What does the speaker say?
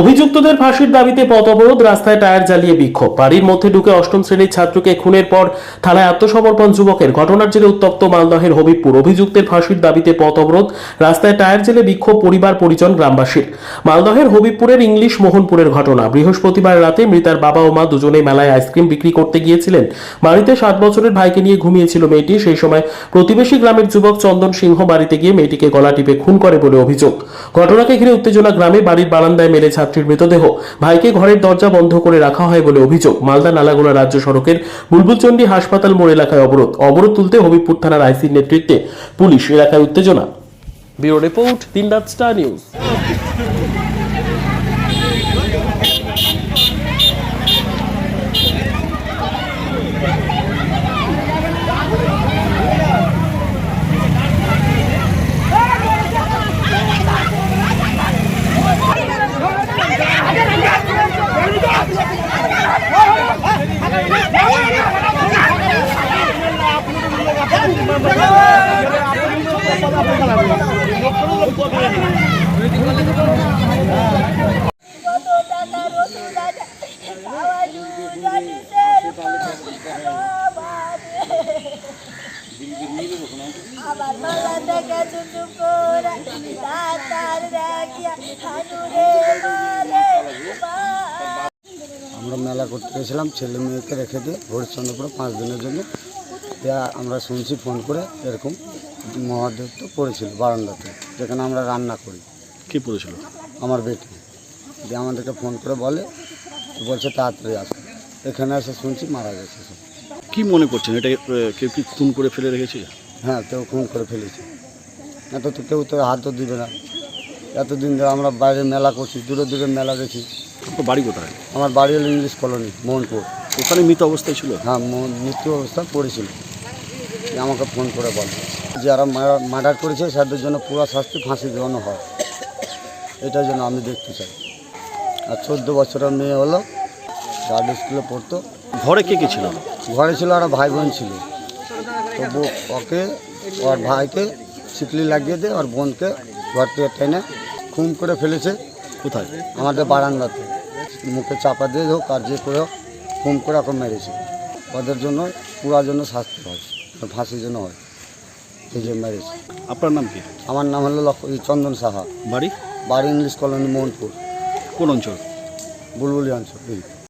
অভিযুক্তদের ফাঁসির দাবিতে পথ অবরোধ রাস্তায় টায়ার জ্বালিয়ে বিক্ষোভ। বাড়ির মধ্যে ঢুকে অষ্টম শ্রেণির ছাত্রকে খুনের পর থানায় আত্মসমর্পণ যুবকের। ঘটনার জেরে উত্তপ্ত মালদহের হবিবপুর। অভিযুক্তের ফাঁসির দাবিতে পথ অবরোধ রাস্তায় টায়ার জেলে বিক্ষোভ পরিবার পরিজন গ্রামবাসীর। মালদহের হবিবপুরের ইংলিশ মোহনপুরের ঘটনা। বৃহস্পতিবার রাতে মৃতার বাবা ও মা দুজনে মেলায় আইসক্রিম বিক্রি করতে গিয়েছিলেন। বাড়িতে সাত বছরের ভাইকে নিয়ে ঘুমিয়েছিল মেয়েটি। সেই সময় প্রতিবেশী গ্রামের যুবক চন্দন সিংহ বাড়িতে গিয়ে মেয়েটিকে গলা টিপে খুন করে বলে অভিযোগ। ঘটনাকে ঘিরে উত্তেজনা গ্রামে বাড়ির বারান্দায় মেলে ছাত্রীর মৃতদেহ। ভাইকে ঘরের দরজা বন্ধ করে রাখা হয় বলে অভিযোগ। মালদা নালাগোলা রাজ্য সড়কের বুলবুলচন্ডী হাসপাতাল মোড় এলাকায় অবরোধ। অবরোধ তুলতে হবিবপুর থানার আইসির নেতৃত্বে পুলিশ এলাকায় উত্তেজনা। ব্যুরো রিপোর্ট, দিনরাত স্টার নিউজ। আমার মালা করতে গেছিলাম ছেলে মেয়েকে রেখে দিয়ে হরিশ্চন্দ্রপুরে পাঁচ দিনের জন্য। দিয়া আমরা শুনছি ফোন করে এরকম মহাদেব তো পড়েছিল বারান্দাতে যেখানে আমরা রান্না করি। কে পড়েছিল? আমার বেটি। দিয়ে আমাদেরকে ফোন করে বলে বলছে তাড়াতাড়ি আসো। এখানে এসে শুনছি মারা গেছে সব। কি মনে করছেন? এটা কেউ কি খুন করে ফেলে রেখেছে? হ্যাঁ কেউ খুন করে ফেলেছে। এত তো কেউ তো হাতও দিবে না। এতদিন ধরে আমরা বাইরে মেলা করছি দূরে দূরে মেলা গেছি আপনার বাড়ি কোথায়? আমার বাড়ি হলো ইংলিশ কলোনি মোহনপুর। ওখানে মৃত অবস্থায় ছিল? হ্যাঁ মৃত্যু অবস্থা পড়েছিল। আমাকে ফোন করে বলে। যারা মার্ডার করেছে তাদের জন্য পুরো শাস্তি ফাঁসি দেওয়ানো হয়। এটার জন্য আমি দেখতে চাই। আর চোদ্দ বছরের মেয়ে হলো গার্ড স্কুলে পড়তো। ঘরে কে কে ছিল? ঘরে ছিল আর ভাই বোন ছিল। তবু ওকে ওর ভাইকে শিকলি লাগিয়ে দিয়ে ওর বোনকে ঘর থেকে টেনে খুন করে ফেলেছে। কোথায়? আমাদের বারান্দাতে। মুখে চাপা দিয়ে হোক আর যে করে হোক খুন করে ওকে মেরেছে। ওদের জন্য পুরার জন্য শাস্তি হয় ফাঁসির জন্য হয়। সেই জন্য মেরেছে আপনার নাম কি? আমার নাম হলো লক্ষ- চন্দন সাহা। বাড়ি? বাড়ি ইংলিশ কলোনি মোহনপুর। কোন অঞ্চল? বুলবুলি অঞ্চল